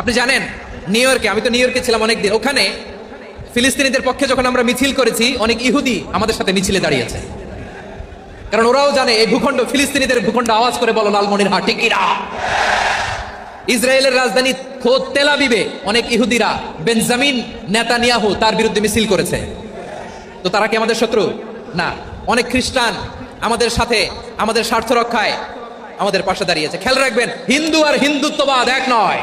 আপনি জানেন নিউ ইয়র্কে আমি তো নিউ ইয়র্কে ছিলাম অনেকদিন, ওখানে ফিলিস্তিনিদের পক্ষে যখন আমরা মিছিল করেছি, অনেক ইহুদি আমাদের সাথে মিছিলে দাঁড়িয়েছে কারণ ওরাও জানে, এই ভূখণ্ড, ফিলিস্তিনিদের ভূখণ্ড আওয়াজ করে বলো, লালমনির হাট টিকিরা ইসরায়েলের রাজধানী খোদ তেলাবিবে অনেক ইহুদিরা, বেনজামিন নেতানিয়াহু তার বিরুদ্ধে মিছিল করেছে। তো তারা কি আমাদের শত্রু? না। অনেক খ্রিস্টান আমাদের সাথে, আমাদের স্বার্থ রক্ষায় আমাদের পাশে দাঁড়িয়েছে খেয়াল রাখবেন, হিন্দু আর হিন্দুত্ববাদ এক নয়।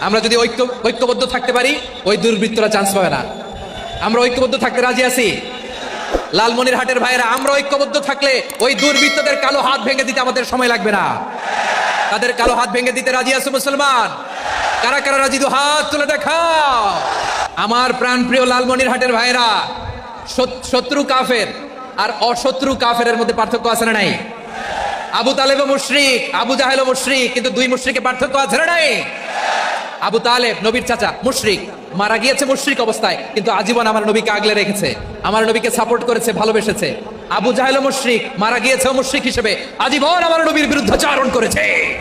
আমরা যদি ঐক্য, ঐক্যবদ্ধ থাকতে পারি, ওই দুর্বৃত্তরা চান্স পাবে না। আমরা ঐক্যবদ্ধ থাকতে রাজি আছি? লালমনির হাটের ভাইয়েরা, আমরা ঐক্যবদ্ধ থাকলে ওই দুর্বৃত্তদের কালো হাত ভেঙে দিতে আমাদের সময় লাগবে না। তাদের কালো হাত ভেঙে দিতে রাজি আছে মুসলমান? কারা কারা রাজি? দু হাত তুলে দেখাও। আমার প্রাণ প্রিয় লালমনির হাটের শত- শত্রু কাফের আর অশত্রু কাফের মধ্যে পার্থক্য আছে না নাই? আবু তালেব মুশরিক, আবু জাহেল মুশরিক, কিন্তু দুই মুশরিকে পার্থক্য আছে না নাই? আবু তালেব, নবীর চাচা, মুশরিক। মারা গিয়েছে মুশরিক অবস্থায়, কিন্তু আজীবন আমার নবীকে আগলে রেখেছে। আমার নবীকে সাপোর্ট করেছে, ভালোবেসেছে। আবু জাহেল মুশরিক, মারা গিয়েছে মুশরিক হিসেবে আজীবন আমার নবীর বিরুদ্ধে চারণ করেছে।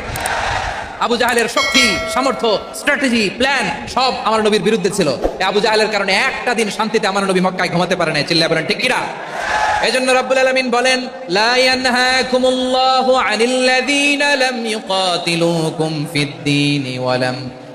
আবু জাহেলের শক্তি, সামর্থ্য স্ট্র্যাটেজি প্ল্যান সব আমার নবীর বিরুদ্ধে ছিল। আবু জাহেলের কারণে একটা দিন শান্তিতে আমার নবী মক্কায় ঘুমাতে পারে না চিল্লা বলেন, ঠিক কিনা এজন্য রাব্বুল আলামিন বলেন, লা ইয়ানহাকুমুল্লাহু আনিল্লাযীনা লাম ইউকাতিলুকুম ফিদ-দীনি ওয়া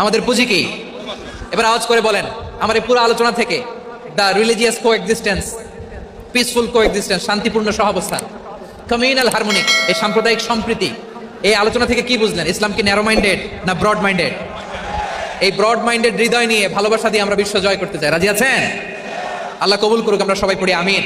আমাদের পুঁজি কি? এবার আওয়াজ করে বলেন, আমার এই পুরো আলোচনা থেকে the religious coexistence peaceful coexistence শান্তিপূর্ণ সহাবস্থান কমিউনাল হারমোনিক এই সাম্প্রদায়িক সম্প্রীতি, এই আলোচনা থেকে কি বুঝলেন? ইসলাম কি ন্যারো মাইন্ডেড না ব্রড মাইন্ডেড এই ব্রড মাইন্ডেড হৃদয় নিয়ে ভালোবাসা দিয়ে আমরা বিশ্ব জয় করতে চাই। রাজি আছেন? আল্লাহ কবুল করুক, আমরা সবাই পড়ি, আমিন।